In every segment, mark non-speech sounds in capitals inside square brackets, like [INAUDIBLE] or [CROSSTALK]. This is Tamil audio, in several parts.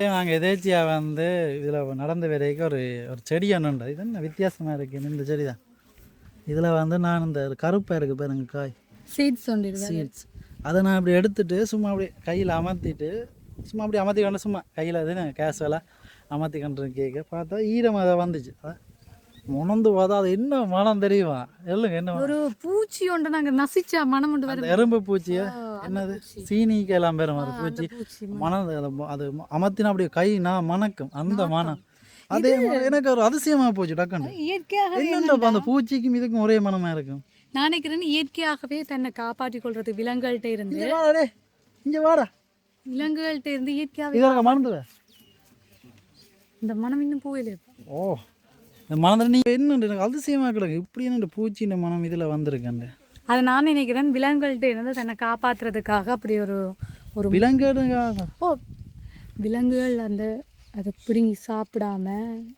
நாங்கள் எதேச்சியாக வந்து இதில் நடந்து வரைக்கும் ஒரு ஒரு செடி ஒன்று உண்டு. இது என்ன வித்தியாசமாக இருக்குது இந்த செடி தான் இதில் வந்து நான் இந்த கருப்பாக இருக்குது பாருங்க காய். சீட்ஸ் ஒன்று சீட்ஸ் அதை நான் இப்படி எடுத்துட்டு சும்மா அப்படி கையில் அமர்த்திட்டு சும்மா அப்படி அமர்த்தி கொண்டு சும்மா கையில் இது கேஷுவலாக அமர்த்தி கொண்டு கேட்க பார்த்தா ஈரம் அதை வந்துச்சு. உணர்ந்து பார்த்தா அது என்ன மனம் தெரியுமா? சொல்லுங்க என்ன? ஒரு பூச்சி ஒன்று நாங்க நசிச்சா மனம் ஒன்று வரும். எறும்பு பூச்சியா? என்னது? சீனிக்கு எல்லாம் பேரும் அது பூச்சி. மனம் அது அமர்த்தினா அப்படியே கை நான் மணக்கும். அந்த மனம். அதே எனக்கு ஒரு அதிசயமா போச்சு டக்குன்னு. என்னன்றப்ப அந்த பூச்சிக்கும் இதுக்கும் ஒரே மனமா இருக்கும் நான் நினைக்கிறேன் இயற்கையாகவே தன்னை காப்பாற்றி கொள்றது விலங்குகள்கிட்ட இருந்து. இங்க வாடா விலங்குகள்கிட்ட இருந்து இயற்கையாகவே மறந்துட இந்த மனம் இன்னும் போயில ஓ. இந்த மனதில் நீ என்ன எனக்கு அதிசயமா கிடக்கு. இப்படி என்ன இந்த பூச்சியின் மனம் இதுல வந்திருக்கேன் அதை நான் நினைக்கிறேன் விலங்குகள்கிட்ட இருந்து தன்னை காப்பாத்துறதுக்காக அப்படி ஒரு ஒரு விலங்குங்க ஓ விலங்குகள் அந்த அதை பிடுங்கி சாப்பிடாம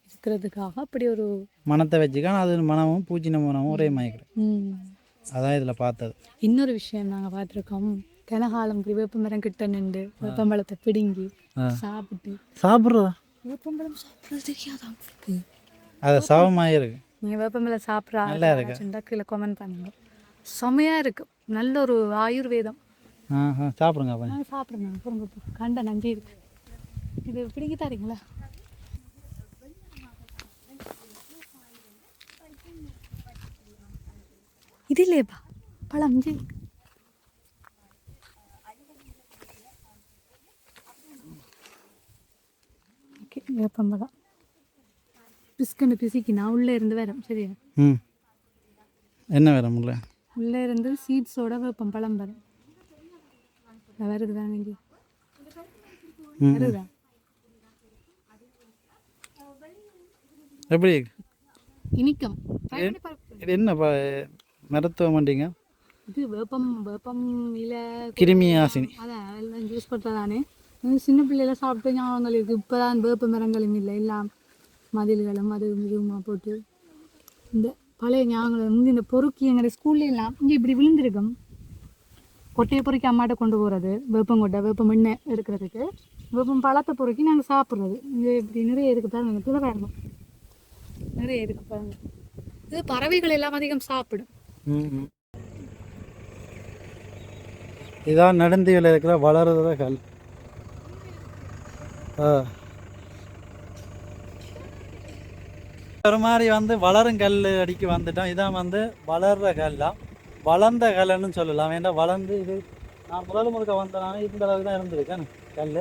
இருக்கிறதுக்காக அப்படி ஒரு மனத்தை வச்சுக்கான அது மனமும் பூச்சின மனமும் ஒரே மயக்கிறேன் ம். அதான் இதுல பார்த்தது. இன்னொரு விஷயம் நாங்க பார்த்துருக்கோம். இப்படி வேப்பமரம் கிட்ட நின்று வேப்பம்பழத்தை பிடுங்கி. சாப்பிட்டு சாப்பிட்றதா? வேப்பம்பழம் சாப்பிட்றது தெரியாதா அது சவமாயிருக்கு நீங்க வேப்பம்பழம் சாப்பிட்றா நல்லா இருக்கு. கீழே கமெண்ட் பண்ணுங்க. செமையா இருக்கு. நல்ல ஒரு ஆயுர்வேதம். ஆ சாப்பிடுங்க அப்போ. சாப்பிடுங்க. கண்ட நஞ்சு இருக்கு. இது பிடிங்கி தரீங்களா? இது இல்லையப்பா. பழம் ஜி ஓகே வேப்பம்பழம் பிஸ்கண்டு பிசிக்கு நான் உள்ளே இருந்து வரேன் சரியா? ம். என்ன வேற முல்லை? உள்ளே இருந்து சீட்ஸோட வேப்பம் பழம் வரும் அது வருது வேணுங்க ம் வருதா? எப்படி? இனிக்கம். இது என்ன மருத்துவம் பண்ணிங்க இது வேப்பம் வேப்பம் இலை கிருமி ஆசினி. அதான் எல்லாம் ஜூஸ் போட்டதானே சின்ன பிள்ளைல சாப்பிட்டு ஞாபகங்கள் இருக்கு. இப்போதான் வேப்ப மரங்களும் இல்லை எல்லாம் மதில்களும் அது இதுவுமா போட்டு இந்த பழைய ஞாபகங்கள் வந்து இந்த பொறுக்கி எங்கள் ஸ்கூல்லாம் இங்கே இப்படி விழுந்திருக்கும். கொட்டையை பொறுக்கி அம்மாட்ட கொண்டு போகிறது வேப்பங்கொட்டை வேப்பம் எண்ணெய் எடுக்கிறதுக்கு வேப்பம் பழத்தை பொறுக்கி நாங்கள் சாப்பிட்றது. இங்கே இப்படி நிறைய இருக்கு பாருங்க துளை வேணும் நிறைய இருக்கு பாருங்க. இது பறவைகள் எல்லாம் அதிகம் சாப்பிடும். இதான் நடந்து இருக்கிற வளருற கல் ஆ. ஒரு மாதிரி வந்து வளரும் கல் அடிக்க வந்துட்டோம். இதான் வந்து வளர்ற கல்லாம் வளர்ந்த கல்லுன்னு சொல்லலாம். ஏன்னா வளர்ந்து இது நான் முதல் முழுக்க வந்தனால இந்த அளவுக்கு தான் இருந்திருக்கேன் கல்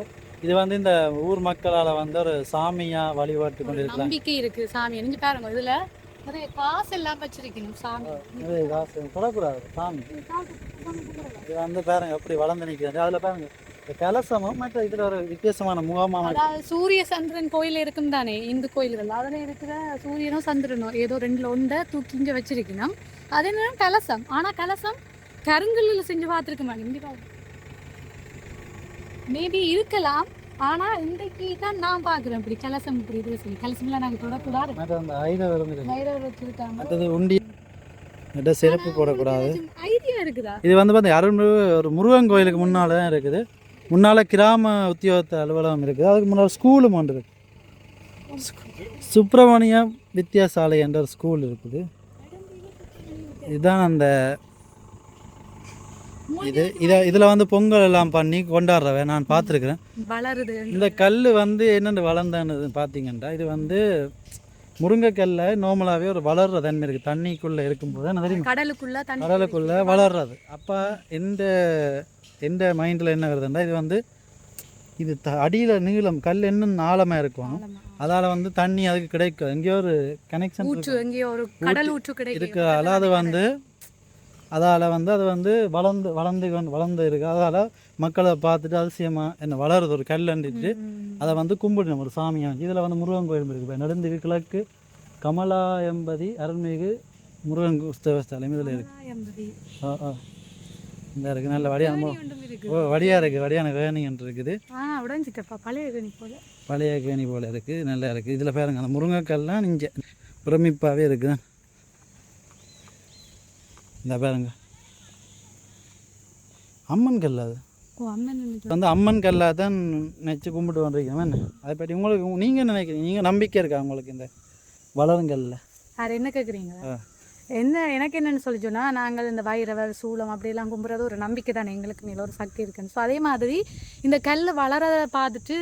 இது வந்து இந்த ஊர் மக்களால் வந்து ஒரு சாமியாக வழிபாட்டு கொண்டு இருக்கலாம் நம்பிக்கை இருக்கு சாமி. நீங்க பாருங்க இதுல நிறைய காசு எல்லாம் வச்சிருக்கணும் சாமி. இது காசு. தொடக்கூடாது சாமி. இது வந்து பாருங்க எப்படி வளர்ந்து நிற்கிறது அதில் பாருங்க. கலசமும் மற்ற இதில் ஒரு வித்தியாசமான முகமாக அதாவது சூரிய சந்திரன் கோயில் இருக்கும் தானே இந்து கோயில்கள் அதுல இருக்கிற சூரியனும் சந்திரனும் ஏதோ ரெண்டுல ஒன்றை தூக்கி இங்க வச்சிருக்கணும். அது என்ன கலசம். ஆனா கலசம் கருங்கல்லில் செஞ்சு பார்த்துருக்க மாட்டேன். மேபி இருக்கலாம். ஆனா இன்றைக்கு தான் நான் பாக்குறேன் இப்படி கலசம் இப்படி இது சொல்லி கலசம்லாம் நாங்க தொடக்கூடாது. மற்ற அந்த ஐதம் இருந்துருக்கு வைரம் வச்சிருக்காங்க. மற்றது உண்டி மற்ற செருப்பு போடக்கூடாது. ஐடியா இருக்குதா? இது வந்து பார்த்து அருள் ஒரு முருகன் கோயிலுக்கு முன்னால் தான் இருக்குது. முன்னால் கிராம உத்தியோகத்த அலுவலகம் இருக்குது. அதுக்கு முன்னால் ஸ்கூலும் ஒன்று இருக்குது சுப்பிரமணியம் வித்யாசாலை என்ற ஒரு ஸ்கூல் இருக்குது. இதுதான் அந்த இது இதை இதில் வந்து பொங்கல் எல்லாம் பண்ணி கொண்டாடுறவ நான் பார்த்துருக்குறேன். வளருது. இந்த கல் வந்து என்னென்னு வளர்ந்தானது பார்த்தீங்கன்னா இது வந்து முருங்கைக்கல்ல நார்மலாகவே ஒரு வளர்ற தன்மை இருக்குது தண்ணிக்குள்ளே இருக்கும்போது என்ன தெரியுமா. கடலுக்குள்ள வளர்றது. அப்போ எந்த எந்த மைண்டில் என்ன வருதுன்னா இது வந்து இது த அடியில் நீளம் கல் இன்னும் ஆழமாக இருக்கும். அதால் வந்து தண்ணி அதுக்கு கிடைக்கும். எங்கேயோ ஒரு கனெக்ஷன் ஊற்று எங்கேயோ ஒரு கடல் ஊற்று கிடைக்கும். இருக்கிறதால அது வந்து அதால் வந்து அது வந்து வளர்ந்து வளர்ந்து வளர்ந்து இருக்கு. அதால் மக்களை பார்த்துட்டு அதிசயமாக என்ன வளருது ஒரு கல்லண்டிட்டு. அதை வந்து கும்பிடணும் ஒரு சாமியாக இதில் வந்து முருகன் கோயில் இருக்குது நெடுந்தீவு கிழக்கு கமலா எம்பதி அருள்மிகு முருகன் உஸ்தவஸ்தலம் இதில் இருக்குது. ஆ ஆ. இந்த இருக்குது நல்ல வடியான கேணி. ஓ வடியாக இருக்குது வடியான கேணின்னு இருக்குது. ஆ உடைஞ்சிட்டப்பா பழைய கேணி போல. பழைய கேணி போல் இருக்குது நல்லா இருக்குது இதில் பாருங்க அந்த முருங்கைக்கல்லாம் இங்கே பிரமிப்பாகவே இருக்குது இந்த பாருங்க. அம்மன் கல் அது. வந்து அம்மன் கல்லாக தான் நினச்சி கும்பிட்டு வந்துருக்கோம் என்ன? அதை பற்றி உங்களுக்கு நீங்கள் நினைக்கிறீங்க? நீங்கள் நம்பிக்கை இருக்கா உங்களுக்கு இந்த வளருங்கல்ல வேறு என்ன கேட்குறீங்க. என்ன எனக்கு என்னன்னு சொல்லி சொன்னால் நாங்கள் இந்த வைரவர் சூளம் அப்படியெல்லாம் கும்புறது ஒரு நம்பிக்கை தானே. எங்களுக்கு மேலே ஒரு சக்தி இருக்குன்னு. ஸோ அதே மாதிரி இந்த கல் வளரதை பார்த்துட்டு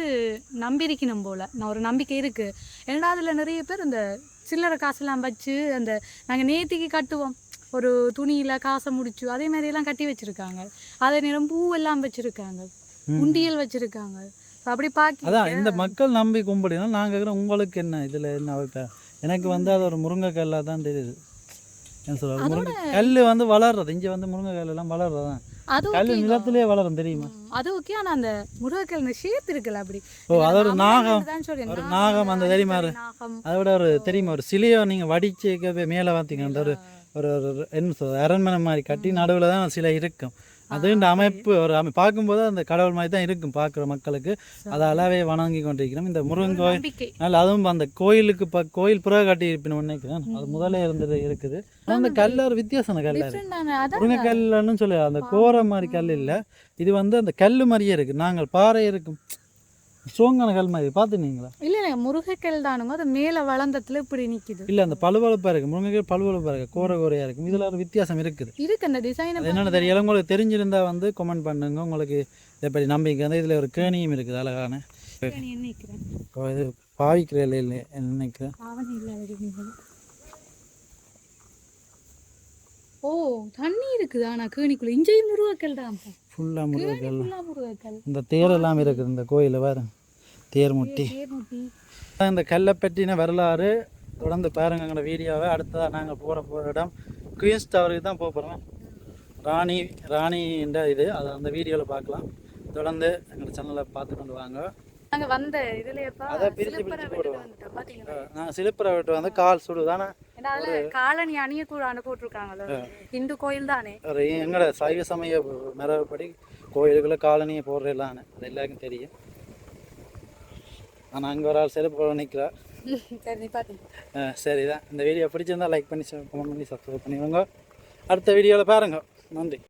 நம்பியிருக்கணும் போல். நான் ஒரு நம்பிக்கை இருக்குது ஏன்னா அதில் நிறைய பேர் இந்த சில்லறை காசெல்லாம் வச்சு அந்த நாங்கள் நேத்திக்கு கட்டுவோம். ஒரு துணியில் காசை முடிச்சு அதே மாதிரி எல்லாம் கட்டி வச்சுருக்காங்க. அதே நேரம் பூவெல்லாம் வச்சுருக்காங்க. ம். உண்டியல் வச்சுருக்காங்க. அப்படி பார்க்க அதான் இந்த மக்கள் நம்பி கும்பிடினா கேட்குறேன் உங்களுக்கு என்ன? இதில் என்ன அபிப்பிராயம் எனக்கு வந்து அது ஒரு முருங்கைக்கல்லாக தான் தெரியுது. என்ன சொல்றது? முருங்கை கல் வந்து வளர்றது இங்கே வந்து முருங்கைக்கல் எல்லாம் வளர்றது தான். அது கல் நிலத்திலே வளரும் தெரியுமா? அது ஓகே ஆனால் அந்த முருகைக்கிழமை இந்த ஷேப் இருக்குல்ல அப்படி. ஓ அது ஒரு நாகம். ஒரு நாகம், அந்த தெரியுமா? ஆதிக்கரி நாகம். அதை விட ஒரு தெரியுமா? ஒரு சிலையை நீங்கள் வடிச்சுக்கவே மேலே பார்த்தீங்க அந்த ஒரு ஒரு ஒரு என்ன சொல்றது அரண்மனை மாதிரி கட்டி நடுவில் தான் சிலை இருக்கும். அது இந்த அமைப்பு ஒரு அமை பார்க்கும்போது அந்த கடவுள் மாதிரி தான் இருக்கும் பார்க்குற மக்களுக்கு. அதை அளவே வணங்கி கொண்டிருக்கிறோம். இந்த முருகன் கோயில் அதனால அதுவும் அந்த கோயிலுக்கு ப கோயில் புறா கட்டி இருப்பின்னு நினைக்கிறேன். அது முதல்ல இருந்தது இருக்குது. அந்த கல் ஒரு வித்தியாசம் கல் முருங்கை கல்லுன்னு சொல்லி அந்த கோர மாதிரி கல் இல்லை. இது வந்து அந்த கல் மாதிரியே இருக்கு. நாங்கள் பாறை இருக்கும். ஸ்ட்ராங்கான கல் மாதிரி பார்த்துனீங்களா இல்ல முருகைக்கல் தானுங்க அது மேல வளர்ந்ததுல இப்படி நிக்குது. இல்லை அந்த பழுவழுப்பாக இருக்குது முருங்கைக்காய் பழுவழுப்பாக இருக்குது கோர கோரையாக இருக்கும் இதில் ஒரு வித்தியாசம் இருக்குது. இருக்கு அந்த டிசைன் என்னென்னு தெரியல. உங்களுக்கு தெரிஞ்சிருந்தா வந்து கமெண்ட் பண்ணுங்க. உங்களுக்கு இதை பற்றி நம்பிக்கை வந்து இதில் ஒரு கேணியும் இருக்குது அழகான. இது பாவிக்கிற இல்லை நினைக்கிறேன் ஓ தண்ணி இருக்குது. ஆனா கேணிக்குள்ள. இஞ்சையும் முருகைக்கல் தான் முருங்கைக்கல். ஃபுல்லா முருகைக்கல் இந்த தேர் எல்லாம் இருக்குது இந்த தேர் முட்டி தேர்முட்டி. இந்த கல்லை பற்றின வரலாறு தொடர்ந்து பாருங்க எங்களோட வீடியோவை. அடுத்ததாக நாங்கள் போகிற போகிற இடம் குயின்ஸ் டவருக்கு தான் போக போகிறோம் ராணி ராணின்ற இது. அதை அந்த வீடியோவில் பார்க்கலாம். தொடர்ந்து எங்களோட சேனலை பார்த்து கொண்டு வாங்க. நாங்க வந்த இதுல எப்ப அதை சிலப்பரை பிரிச்சு விட்டுட்டு போடுவோம். நாங்கள் சிலுப்புற விட்டு வந்து கால் சுடுதானே காலனி அணிய கூட போட்டிருக்காங்கல்ல இந்து கோயில் தானே. எங்களோட சைவ சமய மரபுப்படி கோயிலுக்குள்ளே காலனியை போடுறலான்னு அது எல்லாருக்கும் தெரியும். ஆனால் அங்கே ஒரு ஆள் செருப்பு போட நிற்கிறா [LAUGHS] சரி நீ பாட்டு சரிதான். இந்த வீடியோ பிடிச்சிருந்தா லைக் பண்ணி கமெண்ட் பண்ணி சப்ஸ்கிரைப் பண்ணிடுங்க அடுத்த வீடியோவில் பாருங்க. நன்றி.